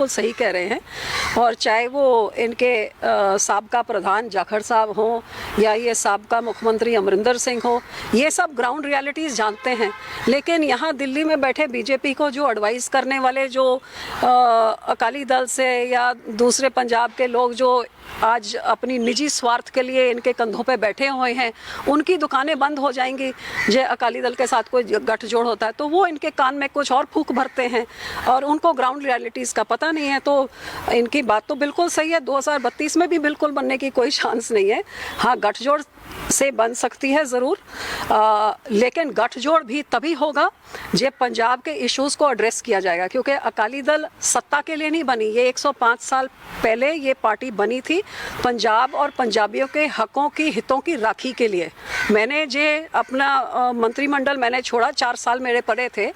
बिल्कुल सही कह रहे हैं। और चाहे वो इनके सबका प्रधान जाखड़ साहब हों या ये सबका मुख्यमंत्री अमरिंदर सिंह हो ये सब ग्राउंड रियलिटीज़ जानते हैं। लेकिन यहाँ दिल्ली में बैठे बीजेपी को जो एडवाइस करने वाले जो आ, अकाली दल से या दूसरे पंजाब के लोग जो आज अपनी निजी स्वार्थ के लिए इनके कंधों पे बैठे हुए हैं। उनकी दुकानें बंद हो जाएँगी। जो अकाली दल के साथ कोई गठजोड़ होता है तो वो इनके कान में कुछ और फूक भरते हैं और उनको ग्राउंड रियलिटीज़ का पता नहीं है। तो इनकी बात तो बिल्कुल सही है। दो हज़ार बत्तीस में भी बिल्कुल बनने की कोई चांस नहीं है। हाँ गठजोड़ से बन सकती है ज़रूर। लेकिन गठजोड़ भी तभी होगा जब पंजाब के इश्यूज़ को एड्रेस किया जाएगा, क्योंकि अकाली दल सत्ता के लिए नहीं बनी। ये 105 साल पहले ये पार्टी बनी थी पंजाब और पंजाबियों के हकों की, हितों की राखी के लिए। मैंने जे अपना मंत्रिमंडल मैंने छोड़ा, चार साल मेरे पड़े थे।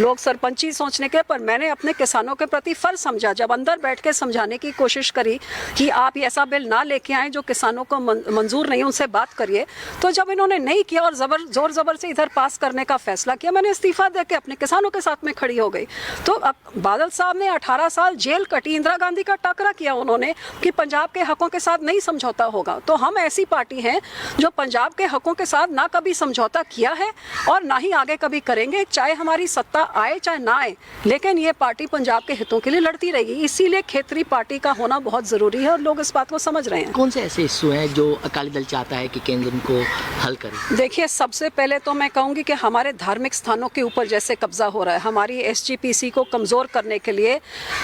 लोग सरपंची सोचने के, पर मैंने अपने किसानों के प्रति फ़र्ज़ समझा। जब अंदर बैठ के समझाने की कोशिश करी कि आप ऐसा बिल ना लेके आए जो किसानों को मंजूर नहीं, उनसे बात करिए। तो जब इन्होंने नहीं किया और जबर, ज़ोर जबर से इधर पास करने का फैसला किया, मैंने इस्तीफा दे के अपने किसानों के साथ में खड़ी हो गई। तो अब बादल साहब ने 18 साल जेल कटी, इंदिरा गांधी का टकरा किया उन्होंने कि पंजाब के हकों के साथ नहीं समझौता होगा। तो हम ऐसी पार्टी हैं जो पंजाब के हकों के साथ ना कभी समझौता किया है और ना ही आगे कभी करेंगे, चाहे हमारी सत्ता आए चाहे ना आए। लेकिन ये पार्टी पंजाब के हितों के लिए लड़ती रहेगी। इसीलिए खेतरी पार्टी का होना बहुत ज़रूरी है और लोग इस बात को समझ रहे हैं। कौन से ऐसे इशू हैं जो अकाली दल चाहता है कि केंद्र उनको हल करे। देखिए, सबसे पहले तो मैं कहूँगी कि हमारे धार्मिक स्थानों के ऊपर जैसे कब्जा हो रहा है, हमारी एसजीपीसी को कमज़ोर करने के लिए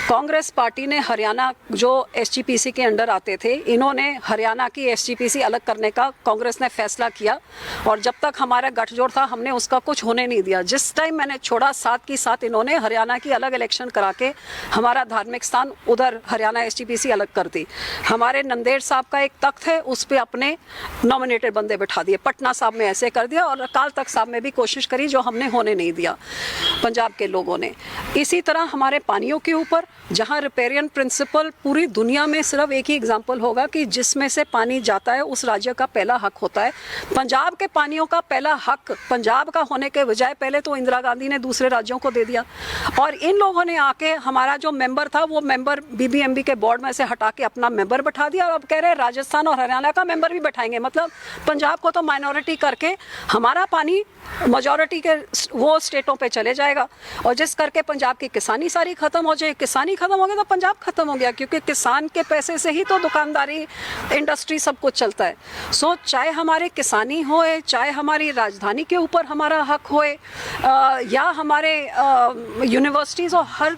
कांग्रेस पार्टी ने हरियाणा, जो एसजीपीसी के अंडर आते थे, इन्होंने हरियाणा की एसजीपीसी अलग करने का कांग्रेस ने फैसला किया और जब तक हमारा गठजोड़ था, हमने उसका कुछ होने नहीं दिया। जिस टाइम मैंने छोड़ा, साथ की साथ इन्होंने हरियाणा की अलग इलेक्शन करा के हमारा धार्मिक स्थान उधर हरियाणा एसजीपीसी अलग कर दी। हमारे नंदेड़ साहब का एक तख्त है, उस पर अपने नॉमिनेटेड बंदे बैठा दिए पटना साहब में ऐसे कर दिया और अकाल तख्त साहब में भी कोशिश करी जो हमने होने नहीं दिया पंजाब के लोगों ने इसी तरह हमारे पानियों के ऊपर जहाँ रिपेरियन प्रिंसिपल पूरी दुनिया में सिर्फ़ एक ही एग्ज़ाम्पल होगा कि जिसमें से पानी जाता है, उस राज्य का पहला हक होता है। पंजाब के पानियों का पहला हक पंजाब का होने के बजाय पहले तो इंदिरा गांधी ने दूसरे राज्यों को दे दिया। और इन लोगों ने आके हमारा जो मेंबर था, वो मेंबर बीबीएमबी के बोर्ड में से हटा के अपना मेंबर बैठा दिया और अब कह रहे हैं, राजस्थान और हरियाणा का मेंबर भी बैठाएँगे। मतलब पंजाब को तो माइनॉरिटी करके हमारा पानी मेजोरिटी के वो स्टेटों पे चले जाएगा। और जिस करके पंजाब की किसानी सारी खत्म हो जाए, किसानी खत्म हो गया तो पंजाब खत्म हो गया, क्योंकि किसान के पैसे से ही तो दुकानदारी इंडस्ट्री सब कुछ चलता है। सो चाहे हमारे किसानी होए, चाहे हमारी राजधानी के ऊपर हमारा हक होए या हमारे यूनिवर्सिटीज़ और हर,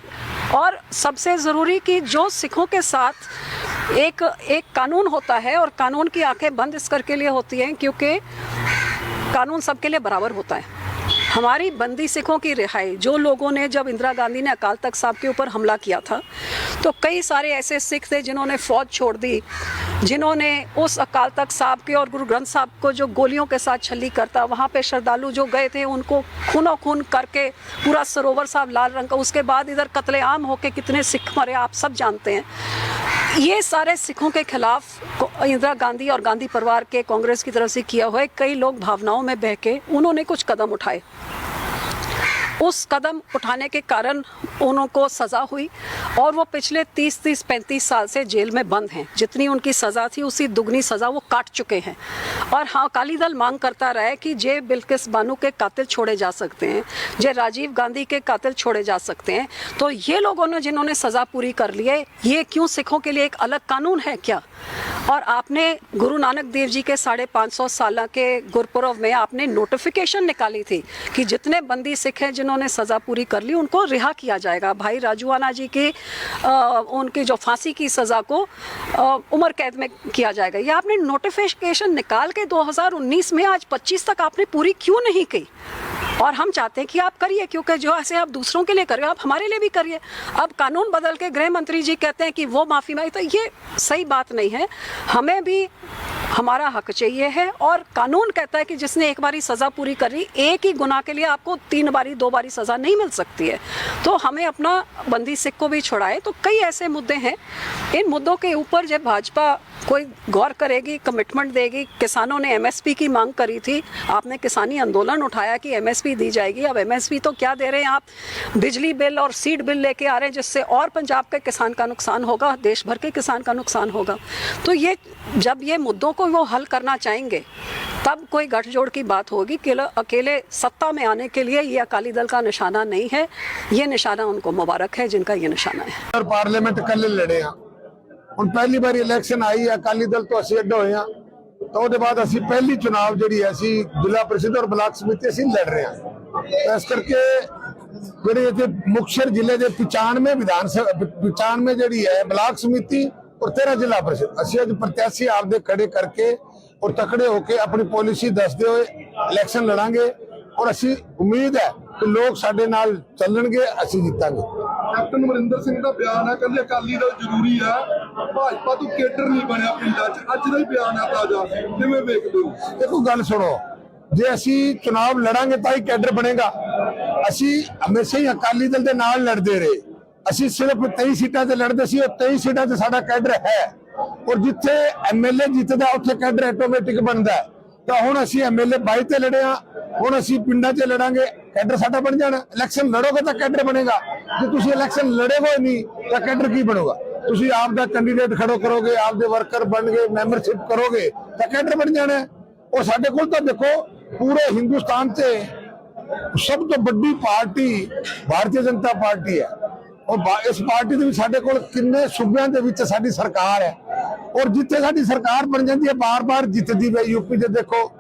और सबसे ज़रूरी कि जो सिखों के साथ एक एक कानून होता है और कानून की आँखें बंद इस करके लिए होती हैं, क्योंकि कानून सबके लिए बराबर होता है। हमारी बंदी सिखों की रिहाई, जो लोगों ने जब इंदिरा गांधी ने अकाल तख्त साहब के ऊपर हमला किया था तो कई सारे ऐसे सिख थे जिन्होंने फौज छोड़ दी, जिन्होंने उस अकाल तख्त साहब के और गुरु ग्रंथ साहब को जो गोलियों के साथ छली करता, वहाँ पे श्रद्धालु जो गए थे, उनको खूनो खून करके पूरा सरोवर साहब लाल रंग का, उसके बाद इधर कत्लेआम होके कितने सिख मरे, आप सब जानते हैं। ये सारे सिखों के खिलाफ इंदिरा गांधी और गांधी परिवार के कांग्रेस की तरफ से किया हुआ है कई लोग भावनाओं में बह के उन्होंने कुछ कदम उठाए उस कदम उठाने के कारण उनको सज़ा हुई और वो पिछले 30 30 35 साल से जेल में बंद हैं। जितनी उनकी सज़ा थी, उसी दुगनी सज़ा वो काट चुके हैं। और हाँ अकाली दल मांग करता रहा है कि जे बिल्किस बानू के कातिल छोड़े जा सकते हैं, जे राजीव गांधी के कातिल छोड़े जा सकते हैं। तो ये लोगों ने जिन्होंने सज़ा पूरी कर ली है, ये क्यों सिखों के लिए एक अलग कानून है क्या? और आपने गुरु नानक देव जी के साढ़े पाँच सौ साल के गुरपुरब में आपने नोटिफिकेशन निकाली थी कि जितने बंदी सिख हैं, जिन्होंने सज़ा पूरी कर ली, उनको रिहा किया जाएगा। भाई राजुआना जी की उनकी जो फांसी की सज़ा को उम्र कैद में किया जाएगा। ये आपने नोटिफिकेशन निकाल के 2019 में आज 25 तक आपने पूरी क्यों नहीं की? और हम चाहते हैं कि आप करिए, क्योंकि जो ऐसे आप दूसरों के लिए करिए, आप हमारे लिए भी करिए। अब कानून बदल के गृह मंत्री जी कहते हैं कि वो माफ़ी मांगी तो ये सही बात नहीं है। हमें भी हमारा हक चाहिए है और कानून कहता है कि जिसने एक बारी सज़ा पूरी करी, एक ही गुनाह के लिए आपको तीन बारी, दो बारी सज़ा नहीं मिल सकती है। तो हमें अपना बंदी सिख को भी छुड़ाए। तो कई ऐसे मुद्दे हैं। इन मुद्दों के ऊपर जब भाजपा कोई गौर करेगी कमिटमेंट देगी, किसानों ने एमएसपी की मांग करी थी, आपने किसानी आंदोलन उठाया कि एमएसपी दी जाएगी। अब एमएसपी तो क्या दे रहे हैं आप? बिजली बिल और सीड बिल लेके आ रहे हैं, जिससे और पंजाब के किसान का नुकसान होगा देश भर के किसान का नुकसान होगा। तो ये, जब ये मुद्दों को वो हल करना चाहेंगे, तब कोई गठजोड़ की बात होगी। अकेले सत्ता में आने के लिए ये अकाली दल का निशाना नहीं है। ये निशाना उनको मुबारक है, जिनका ये निशाना है। पार्लियामेंट कल लड़े हैं। पहली बार इलेक्शन आई है, अकाली दल तो असि अड्डे हुए हैं। ਤਾਂ ਉਹਦੇ ਬਾਅਦ ਅਸੀਂ ਪਹਿਲੀ ਚੁਣਾਵ ਜਿਹੜੀ ਹੈ, ਅਸੀਂ ਜ਼ਿਲ੍ਹਾ ਪ੍ਰੀਸ਼ਦ ਔਰ ਬਲਾਕ ਸਮਿਤੀ ਅਸੀਂ ਲੜ ਰਹੇ ਹਾਂ। ਇਸ ਕਰਕੇ ਜਿਹੜੇ ਇੱਥੇ ਮੁਕਤਸਰ ਜ਼ਿਲ੍ਹੇ ਦੇ 95 ਵਿਧਾਨ ਸਭਾ 95 ਜਿਹੜੀ ਹੈ, ਬਲਾਕ ਸਮਿਤੀ ਔਰ 13 ਜ਼ਿਲ੍ਹਾ ਪ੍ਰੀਸ਼ਦ। ਅਸੀਂ ਅੱਜ ਪ੍ਰਤਿਆਸ਼ੀ ਆਪਦੇ ਖੜੇ ਕਰਕੇ ਔਰ ਤਕੜੇ ਹੋ ਕੇ ਆਪਣੀ ਪਾਲਿਸੀ ਦੱਸਦੇ ਹੋਏ ਇਲੈਕਸ਼ਨ ਲੜਾਂਗੇ ਔਰ ਅਸੀਂ ਉਮੀਦ ਹੈ ਕਿ ਲੋਕ ਸਾਡੇ ਨਾਲ ਚੱਲਣਗੇ, ਅਸੀਂ ਜਿੱਤਾਂਗੇ। ਕੈਪਟਨ ਅਮਰਿੰਦਰ ਸਿੰਘ ਦਾ ਬਿਆਨ ਹੈ, ਕਹਿੰਦੇ ਅਕਾਲੀ ਦਲ ਜ਼ਰੂਰੀ ਹੈ। ਭਾਜਪਾ ਤੋਂ ਕੇਡਰ ਨਹੀਂ ਬਣਿਆ ਪਿੰਡਾਂ 'ਚ। ਅੱਜ ਦਾ ਹੀ ਬਿਆਨ ਹੈ ਤਾਜ਼ਾ। ਕਿਵੇਂ ਵੇਖਦੇ ਹੋ? ਦੇਖੋ, ਗੱਲ ਸੁਣੋ। ਜੇ ਅਸੀਂ ਚੁਣਾਵ ਲੜਾਂਗੇ ਤਾਂ ਹੀ ਕੈਡਰ ਬਣੇਗਾ। ਅਸੀਂ ਹਮੇਸ਼ਾ ਹੀ ਅਕਾਲੀ ਦਲ ਦੇ ਨਾਲ ਲੜਦੇ ਰਹੇ। ਅਸੀਂ ਸਿਰਫ 23 ਸੀਟਾਂ ਤੇ ਲੜਦੇ ਸੀ, ਉਹ 23 ਸੀਟਾਂ ਤੇ ਸਾਡਾ ਕੈਡਰ ਹੈ। ਔਰ ਜਿੱਥੇ ਐਮਐਲਏ ਜਿੱਤਦਾ, ਉੱਥੇ ਕੈਡਰ ਆਟੋਮੈਟਿਕ ਬਣਦਾ ਤਾਂ ਹੁਣ ਅਸੀਂ ਐਮਐਲਏ 22 ਤੇ ਲੜਿਆ। ਹੁਣ ਅਸੀਂ ਪਿੰਡਾਂ 'ਚ ਲੜਾਂਗੇ, ਕੈਡਰ ਸਾਡਾ ਬਣ ਜਾਣਾ। ਇਲੈਕਸ਼ਨ ਲੜੋਗੇ ਤਾਂ ਕੈਡਰ ਬਣੇਗਾ। ਜੇ ਤੁਸੀਂ ਇਲੈਕਸ਼ਨ ਲੜੇਗੇ ਨਹੀਂ, ਤਾਂ ਕੈਡਰ ਕੀ ਬਣੂਗਾ? ਤੁਸੀਂ ਆਪ ਦਾ ਕੈਂਡੀਡੇਟ ਖੜੋ ਕਰੋਗੇ ਆਪ ਦੇ ਵਰਕਰ ਬਣਗੇ ਮੈਂਬਰਸ਼ਿਪ ਕਰੋਗੇ, ਤਾਂ ਕੈਡਰ ਬਣ ਜਾਣਾ ਉਹ ਸਾਡੇ ਕੋਲ ਤਾਂ ਦੇਖੋ, ਪੂਰੇ ਹਿੰਦੁਸਤਾਨ 'ਤੇ ਸਭ ਤੋਂ ਵੱਡੀ ਪਾਰਟੀ ਭਾਰਤੀ ਜਨਤਾ ਪਾਰਟੀ ਹੈ। ਔਰ ਇਸ ਪਾਰਟੀ ਦੇ ਵਿੱਚ ਸਾਡੇ ਕੋਲ ਕਿੰਨੇ ਸੂਬਿਆਂ ਦੇ ਵਿੱਚ ਸਾਡੀ ਸਰਕਾਰ ਹੈ। ਔਰ ਜਿੱਥੇ ਸਾਡੀ ਸਰਕਾਰ ਬਣ ਜਾਂਦੀ ਹੈ, ਬਾਰ-ਬਾਰ ਜਿੱਤਦੀ ਹੈ। ਯੂਪੀ ਦੇ ਦੇਖੋ,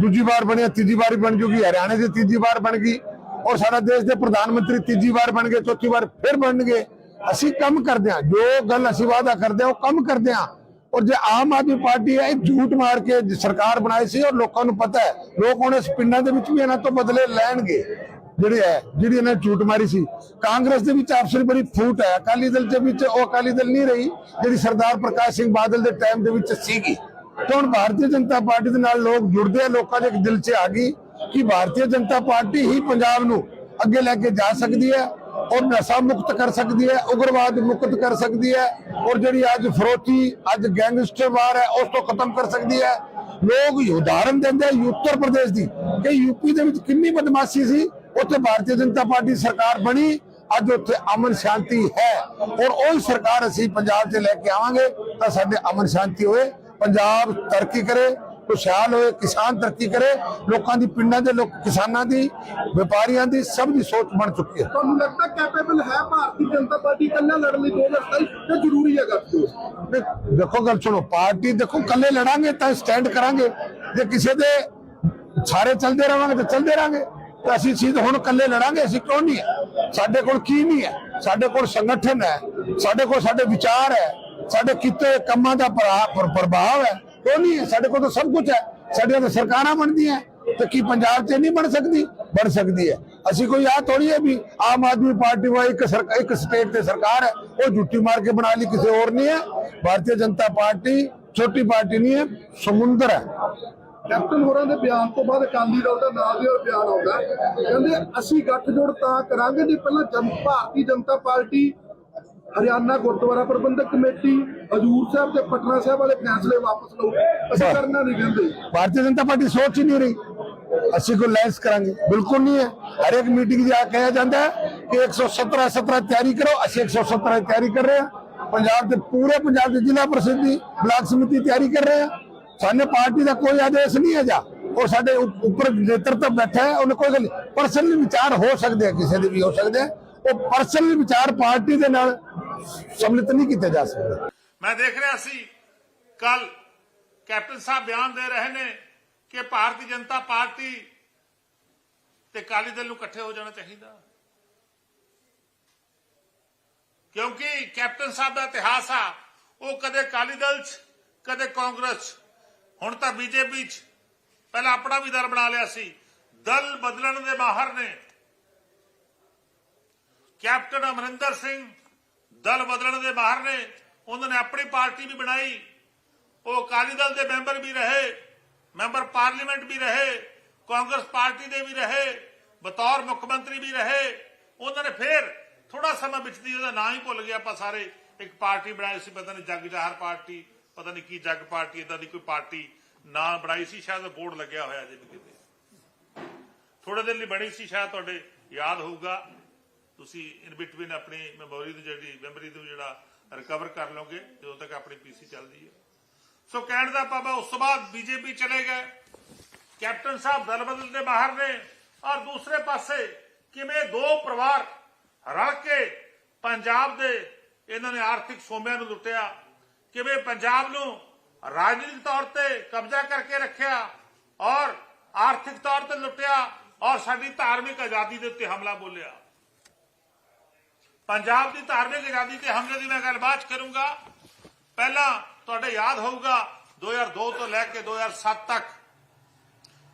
ਦੂਜੀ ਵਾਰ ਬਣਿਆ ਤੀਜੀ ਵਾਰ ਬਣ ਜੂਗੀ, ਹਰਿਆਣੇ ਦੀ ਤੀਜੀ ਵਾਰ ਬਣ ਗਈ। ਔਰ ਸਾਡਾ ਦੇਸ਼ ਦੇ ਪ੍ਰਧਾਨ ਮੰਤਰੀ ਤੀਜੀ ਵਾਰ ਬਣ ਗਏ, ਚੌਥੀ ਵਾਰ ਫਿਰ ਬਣਨਗੇ। ਅਸੀਂ ਕੰਮ ਕਰਦੇ ਹਾਂ। ਜੋ ਗੱਲ ਅਸੀਂ ਵਾਅਦਾ ਕਰਦੇ ਹਾਂ, ਉਹ ਕੰਮ ਕਰਦੇ ਹਾਂ। ਔਰ ਜੇ ਆਮ ਆਦਮੀ ਪਾਰਟੀ ਹੈ ਝੂਠ ਮਾਰ ਕੇ ਸਰਕਾਰ ਬਣਾਈ ਸੀ, ਔਰ ਲੋਕਾਂ ਨੂੰ ਪਤਾ ਹੈ, ਲੋਕ ਹੁਣ ਇਸ ਪਿੰਡਾਂ ਦੇ ਵਿੱਚ ਵੀ ਇਹਨਾਂ ਤੋਂ ਬਦਲੇ ਲੈਣਗੇ। ਜਿਹੜੇ ਹੈ, ਜਿਹੜੀ ਇਹਨਾਂ ਨੇ ਝੂਠ ਮਾਰੀ ਸੀ। ਕਾਂਗਰਸ ਦੇ ਵਿੱਚ ਆਪਸਰੀ ਬੜੀ ਫੂਟ ਹੈ। ਅਕਾਲੀ ਦਲ ਦੇ ਵਿੱਚ ਉਹ ਅਕਾਲੀ ਦਲ ਨਹੀਂ ਰਹੀ, ਜਿਹੜੀ ਸਰਦਾਰ ਪ੍ਰਕਾਸ਼ ਸਿੰਘ ਬਾਦਲ ਦੇ ਟਾਈਮ ਦੇ ਵਿੱਚ ਸੀਗੀ। ਤੇ ਹੁਣ ਭਾਰਤੀ ਜਨਤਾ ਪਾਰਟੀ ਦੇ ਨਾਲ ਲੋਕ ਜੁੜਦੇ ਆ, ਲੋਕਾਂ ਦੇ ਇੱਕ ਦਿਲ 'ਚ ਆ ਗਈ। ਕਿ ਭਾਰਤੀ ਜਨਤਾ ਪਾਰਟੀ ਹੀ ਪੰਜਾਬ ਨੂੰ ਅੱਗੇ ਲੈ ਕੇ ਜਾ ਸਕਦੀ ਹੈ ਔਰ ਨਸ਼ਾ ਮੁਕਤ ਕਰ ਸਕਦੀ ਹੈ, ਉਗਰਵਾਦ ਮੁਕਤ ਕਰ ਸਕਦੀ ਹੈ ਔਰ ਜਿਹੜੀ ਅੱਜ ਫਰੋਤੀ, ਅੱਜ ਗੈਂਗਸਟਰ ਹੈ, ਉਸ ਤੋਂ ਖਤਮ ਕਰ ਸਕਦੀ ਹੈ। ਲੋਕ ਉਦਾਹਰਨ ਦਿੰਦੇ ਆ ਉੱਤਰ ਪ੍ਰਦੇਸ਼ ਦੀ ਕਿ ਯੂਪੀ ਦੇ ਵਿੱਚ ਕਿੰਨੀ ਬਦਮਾਸ਼ੀ ਸੀ, ਉੱਥੇ ਭਾਰਤੀ ਜਨਤਾ ਪਾਰਟੀ ਸਰਕਾਰ ਬਣੀ, ਅੱਜ ਉੱਥੇ ਅਮਨ ਸ਼ਾਂਤੀ ਹੈ ਔਰ ਉਹੀ ਸਰਕਾਰ ਅਸੀਂ ਪੰਜਾਬ 'ਚ ਲੈ ਕੇ ਆਵਾਂਗੇ ਤਾਂ ਸਾਡੇ ਅਮਨ ਸ਼ਾਂਤੀ ਹੋਏ, ਪੰਜਾਬ ਤਰੱਕੀ ਕਰੇ ਖੁਸ਼ਹਾਲ ਹੋਏ ਕਿਸਾਨ ਤਰੱਕੀ ਕਰੇ ਲੋਕਾਂ ਦੀ ਪਿੰਡਾਂ ਦੇ ਲੋਕ ਕਿਸਾਨਾਂ ਦੀ ਵਪਾਰੀਆਂ ਦੀ ਸਭ ਦੀ ਸੋਚ ਬਣ ਚੁੱਕੀ ਹੈ। ਤੁਹਾਨੂੰ ਲੱਗਦਾ ਕੈਪੇਬਲ ਹੈ ਭਾਰਤੀ ਜਨਤਾ ਪਾਰਟੀ ਇਕੱਲਾ ਲੜਨ ਲਈ 2027 ਤੇ ਜ਼ਰੂਰੀ ਹੈ ਦੇ- ਦੇਖੋ ਗੱਲ ਸੁਣੋ ਪਾਰਟੀ ਦੇਖੋ ਕੱਲੇ ਲੜਾਂਗੇ ਤਾਂ ਸਟੈਂਡ ਕਰਾਂਗੇ। ਜੇ ਕਿਸੇ ਦੇ ਸਾਰੇ ਚੱਲਦੇ ਰਵਾਂਗੇ ਤਾਂ ਚੱਲਦੇ ਰਹਾਂਗੇ ਤਾਂ ਅਸੀਂ ਸਿੱਧ ਹੁਣ ਕੱਲੇ ਲੜਾਂਗੇ ਅਸੀਂ ਕਿਉਂ ਨਹੀਂ ਹੈ? ਸਾਡੇ ਕੋਲ ਕੀ ਨਹੀਂ ਹੈ? ਸਾਡੇ ਕੋਲ ਸੰਗਠਨ ਹੈ ਸਾਡੇ ਕੋਲ ਸਾਡੇ ਵਿਚਾਰ ਹੈ ਸਾਡੇ ਕਿਤੇ ਕੰਮਾਂ ਦਾ ਪ੍ਰਭਾਵ ਹੈ। ਕਿਉਂ ਨਹੀਂ, ਸਾਡੇ ਕੋਲ ਤਾਂ ਸਭ ਕੁਝ ਹੈ। ਸਾਡੀਆਂ ਤਾਂ ਸਰਕਾਰਾਂ ਬਣਦੀਆਂ। ਤੇ ਕੀ ਪੰਜਾਬ 'ਚ ਨਹੀਂ ਬਣ ਸਕਦੀ? ਬਣ ਸਕਦੀ ਹੈ। ਅਸੀਂ ਕੋਈ ਆ ਥੋੜੀ ਹੈ ਵੀ ਆਮ ਆਦਮੀ ਪਾਰਟੀ ਵਾ, ਇੱਕ ਸਰਕਾਰ ਇੱਕ ਸਟੇਟ ਤੇ ਸਰਕਾਰ ਹੈ। ਉਹ ਝੁੱਟੀ ਮਾਰ ਕੇ ਬਣਾ ਲਈ, ਕਿਸੇ ਹੋਰ ਨਹੀਂ ਹੈ ਭਾਰਤੀ ਜਨਤਾ ਪਾਰਟੀ ਛੋਟੀ ਪਾਰਟੀ ਨਹੀਂ ਹੈ, ਸਮੁੰਦਰ ਹੈ। ਕੈਪਟਨ ਹੋਰਾਂ ਦੇ ਬਿਆਨ ਤੋਂ ਬਾਅਦ ਅਕਾਲੀ ਦਲ ਦਾ ਨਾਲ ਦੀ ਨਾਲ ਬਿਆਨ ਆਉਂਦਾ ਕਹਿੰਦੇ, ਅਸੀਂ ਗੱਠਜੋੜ ਤਾਂ ਕਰਾਂਗੇ ਜੇ ਪਹਿਲਾਂ ਭਾਰਤੀ ਜਨਤਾ ਪਾਰਟੀ ਹਰਿਆਣਾ ਗੁਰਦੁਆਰਾ ਪ੍ਰਬੰਧਕ ਕਮੇਟੀ ਹਜੂਰ ਸਾਹਿਬ ਤੇ ਪਟਨਾ ਸਾਹਿਬ ਵਾਲੇ ਫੈਸਲੇ ਵਾਪਸ ਲਓ। ਅਸੀਂ। ਕਰਨਾ ਨਹੀਂ ਕਹਿੰਦੇ। ਭਾਰਤੀ ਜਨਤਾ ਪਾਰਟੀ ਸੋਚ ਹੀ ਨਹੀਂ ਰਹੀ। ਅਸੀਂ ਕੋਈ ਲੈਂਸ ਕਰਾਂਗੇ। ਬਿਲਕੁਲ ਨਹੀਂ ਹੈ। ਹਰ ਇੱਕ ਮੀਟਿੰਗ 'ਚ ਆ ਕਿਹਾ ਜਾਂਦਾ ਹੈ ਕਿ 117 17 ਤਿਆਰੀ ਕਰੋ। ਅਸੀਂ 117 ਦੀ ਤਿਆਰੀ ਕਰ ਰਹੇ ਹਾਂ। ਪੰਜਾਬ ਦੇ ਪੂਰੇ ਪੰਜਾਬ ਦੇ ਜ਼ਿਲ੍ਹਾ ਪ੍ਰਸਿੱਧ ਦੀ ਬਲਾਕ ਸਮਿਤੀ ਤਿਆਰੀ ਕਰ ਰਹੇ ਹਾਂ। ਸਾਡੇ ਪਾਰਟੀ ਦਾ ਕੋਈ ਆਦੇਸ਼ ਨਹੀਂ ਹੈ ਜਾ ਔਰ ਸਾਡੇ ਉਪ- ਉੱਪਰ ਨੇਤਰਤਵ ਬੈਠਾ ਹੈ। ਉਹਨੇ ਕੋਈ ਗੱਲ ਪਰਸਨਲ ਵਿਚਾਰ ਹੋ ਸਕਦੇ ਆ। ਕਿਸੇ ਦੇ ਵੀ ਹੋ ਸਕਦੇ ਆ। ਉਹ ਪਰਸਨਲ ਵਿਚਾਰ ਪਾਰਟੀ ਦੇ ਨਾਲ ਸੰਮਿਲਿਤ ਨਹੀਂ ਕੀਤੇ ਜਾ ਸਕਦੇ। ਮੈਂ ਦੇਖ ਰਿਹਾ ਸੀ ਕੱਲ ਕੈਪਟਨ ਸਾਹਿਬ ਬਿਆਨ ਦੇ ਰਹੇ ਨੇ ਕਿ ਭਾਰਤੀ ਜਨਤਾ ਪਾਰਟੀ ਤੇ ਅਕਾਲੀ ਦਲ ਨੂੰ ਇਕੱਠੇ ਹੋ ਜਾਣਾ ਚਾਹੀਦਾ। ਕਿਉਂਕਿ ਕੈਪਟਨ ਸਾਹਿਬ ਦਾ ਇਤਿਹਾਸ ਆ, ਉਹ ਕਦੇ ਅਕਾਲੀ ਦਲ 'ਚ, ਕਦੇ ਕਾਂਗਰਸ 'ਚ। ਹੁਣ ਤਾਂ ਬੀਜੇਪੀ 'ਚ। ਪਹਿਲਾਂ ਆਪਣਾ ਵੀ ਦਰ ਬਣਾ ਲਿਆ ਸੀ। ਦਲ ਬਦਲਣ ਦੇ ਮਾਹਰ ਨੇ। ਕੈਪਟਨ ਅਮਰਿੰਦਰ ਸਿੰਘ ਦਲ ਬਦਲਣ ਦੇ ਬਾਹਰ ਨੇ, ਉਹਨਾਂ ਨੇ ਆਪਣੀ ਪਾਰਟੀ ਵੀ ਬਣਾਈ। ਉਹ ਅਕਾਲੀ ਦਲ ਦੇ ਮੈਂਬਰ ਵੀ ਰਹੇ, ਮੈਂਬਰ ਪਾਰਲੀਮੈਂਟ ਵੀ ਰਹੇ, ਕਾਂਗਰਸ ਪਾਰਟੀ ਦੇ ਵੀ ਰਹੇ, ਬਤੌਰ ਮੁੱਖ ਮੰਤਰੀ ਵੀ ਰਹੇ। ਉਹਨਾਂ ਨੇ ਫੇਰ ਥੋੜਾ ਸਮਾਂ ਵਿੱਚ ਦੀ ਉਹਦਾ ਨਾਂ ਹੀ ਭੁੱਲ ਗਿਆ ਆਪਾਂ ਸਾਰੇ। ਇੱਕ ਪਾਰਟੀ ਬਣਾਈ ਸੀ, ਪਤਾ ਨਹੀਂ ਜੱਗ ਜਹਰ ਪਾਰਟੀ, ਪਤਾ ਨਹੀਂ ਕੀ ਜੱਗ ਪਾਰਟੀ ਇਦਾਂ ਦੀ ਕੋਈ ਪਾਰਟੀ ਨਾਂ ਬਣਾਈ ਸੀ, ਸ਼ਾਇਦ ਬੋਰਡ ਲੱਗਿਆ ਹੋਇਆ ਜੇ ਵੀ ਕਿਤੇ। ਥੋੜੇ ਦਿਨ ਲਈ ਬਣੀ ਸੀ, ਸ਼ਾਇਦ ਤੁਹਾਡੇ ਯਾਦ ਹੋਊਗਾ। ਤੁਸੀਂ ਇਨ ਬਿਟਵੀਨ ਆਪਣੀ ਮੈਮੋਰੀ ਦੀ ਜਿਹੜੀ ਮੈਮਰੀ ਨੂੰ ਜਿਹੜਾ ਰਿਕਵਰ ਕਰ ਲਓਗੇ ਜਦੋਂ ਤੱਕ ਆਪਣੀ ਪੀਸੀ ਚੱਲਦੀ ਹੈ। ਸੋ ਕਹਿਣ ਦਾ ਪਾਪਾ ਉਸ ਤੋਂ ਬਾਅਦ ਬੀਜੇਪੀ ਚਲੇ ਗਏ। ਕੈਪਟਨ ਸਾਹਿਬ ਦਲ ਬਦਲ ਦੇ ਬਾਹਰ ਨੇ ਔਰ ਦੂਸਰੇ ਪਾਸੇ ਕਿਵੇਂ ਦੋ ਪਰਿਵਾਰ ਰਲ ਕੇ ਪੰਜਾਬ ਦੇ ਇਹਨਾਂ ਨੇ ਆਰਥਿਕ ਸੋਮਿਆਂ ਨੂੰ ਲੁੱਟਿਆ, ਕਿਵੇਂ ਪੰਜਾਬ ਨੂੰ ਰਾਜਨੀਤਿਕ ਤੌਰ ਤੇ ਕਬਜ਼ਾ ਕਰਕੇ ਰੱਖਿਆ ਔਰ ਆਰਥਿਕ ਤੌਰ ਤੇ ਲੁੱਟਿਆ ਔਰ ਸਾਡੀ ਧਾਰਮਿਕ ਆਜ਼ਾਦੀ ਦੇ ਉੱਤੇ ਹਮਲਾ ਬੋਲਿਆ। ਪੰਜਾਬ ਦੀ ਧਾਰਮਿਕ ਆਜ਼ਾਦੀ ਤੇ ਹਮਲੇ ਦੀ ਮੈਂ ਗੱਲਬਾਤ ਕਰੂੰਗਾ। ਪਹਿਲਾਂ ਤੁਹਾਡੇ ਯਾਦ ਹੋਊਗਾ 2002 ਤੋਂ ਲੈ ਕੇ 2007 ਤੱਕ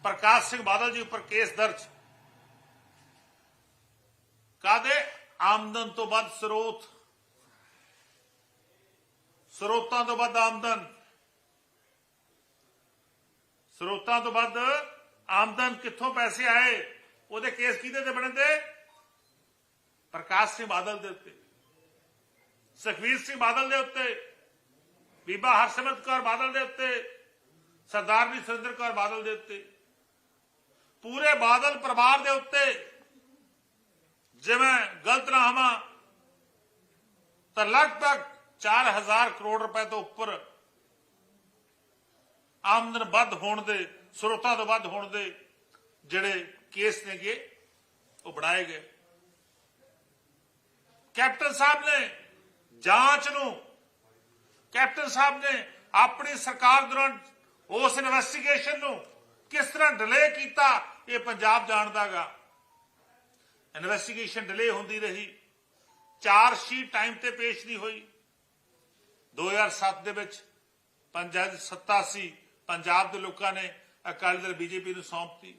ਪ੍ਰਕਾਸ਼ ਸਿੰਘ ਬਾਦਲ ਜੀ ਉੱਪਰ ਕੇਸ ਦਰਜ। ਕਾਦੇ ਆਮਦਨ ਤੋਂ ਵੱਧ ਸਰੋਤ। ਸਰੋਤਾਂ ਤੋਂ ਵੱਧ ਆਮਦਨ। ਸਰੋਤਾਂ ਤੋਂ ਵੱਧ ਆਮਦਨ ਕਿੱਥੋਂ ਪੈਸੇ ਆਏ? ਉਹਦੇ ਕੇਸ ਕਿਹਦੇ ਤੇ ਬਣਦੇ? ਪ੍ਰਕਾਸ਼ ਸਿੰਘ ਬਾਦਲ ਦੇ ਉੱਤੇ, ਸੁਖਵੀਰ ਸਿੰਘ ਬਾਦਲ ਦੇ ਉੱਤੇ, ਬੀਬਾ ਹਰਸਿਮਰਤ ਕੌਰ ਬਾਦਲ ਦੇ ਉੱਤੇ ਸਰਦਾਰਨੀ ਸੁਰਿੰਦਰ ਕੌਰ ਬਾਦਲ ਦੇ ਉੱਤੇ, ਪੂਰੇ ਬਾਦਲ ਪਰਿਵਾਰ ਦੇ ਉੱਤੇ ਜਿਵੇਂ ਗਲਤ ਨਾ ਹਮਾ ਤਾਂ ਲਗਭਗ 4000 ਕਰੋੜ ਰੁਪਏ ਤੋਂ ਉੱਪਰ ਆਮਦਨ ਵੱਧ ਹੋਣ ਦੇ, ਸਰੋਤਾਂ ਤੋਂ ਵੱਧ ਹੋਣ ਦੇ ਜਿਹੜੇ ਕੇਸ ਨੇਗੇ, ਉਹ ਬਣਾਏ ਗਏ। ਕੈਪਟਨ ਸਾਹਿਬ ਨੇ ਜਾਂਚ ਨੂੰ, ਕੈਪਟਨ ਸਾਹਿਬ ਨੇ ਆਪਣੀ ਸਰਕਾਰ ਦੌਰਾਨ ਉਸ ਇਨਵੈਸਟੀਗੇਸ਼ਨ ਨੂੰ ਕਿਸ ਤਰ੍ਹਾਂ ਡਿਲੇ ਕੀਤਾ, ਇਹ ਪੰਜਾਬ ਜਾਣਦਾਗਾ ਇਨਵੈਸਟੀਗੇਸ਼ਨ ਡਿਲੇ ਹੁੰਦੀ ਰਹੀ। ਚਾਰ ਸ਼ੀਟ ਟਾਈਮ ਤੇ ਪੇਸ਼ ਨਹੀਂ ਹੋਈ। 2007 ਦੇ ਵਿੱਚ ਪੰਜਾਬ ਸੱਤਾ ਸੀ, ਪੰਜਾਬ ਦੇ ਲੋਕਾਂ ਨੇ ਅਕਾਲੀ ਦਲ, ਬੀਜੇਪੀ ਨੂੰ ਸੌਂਪਤੀ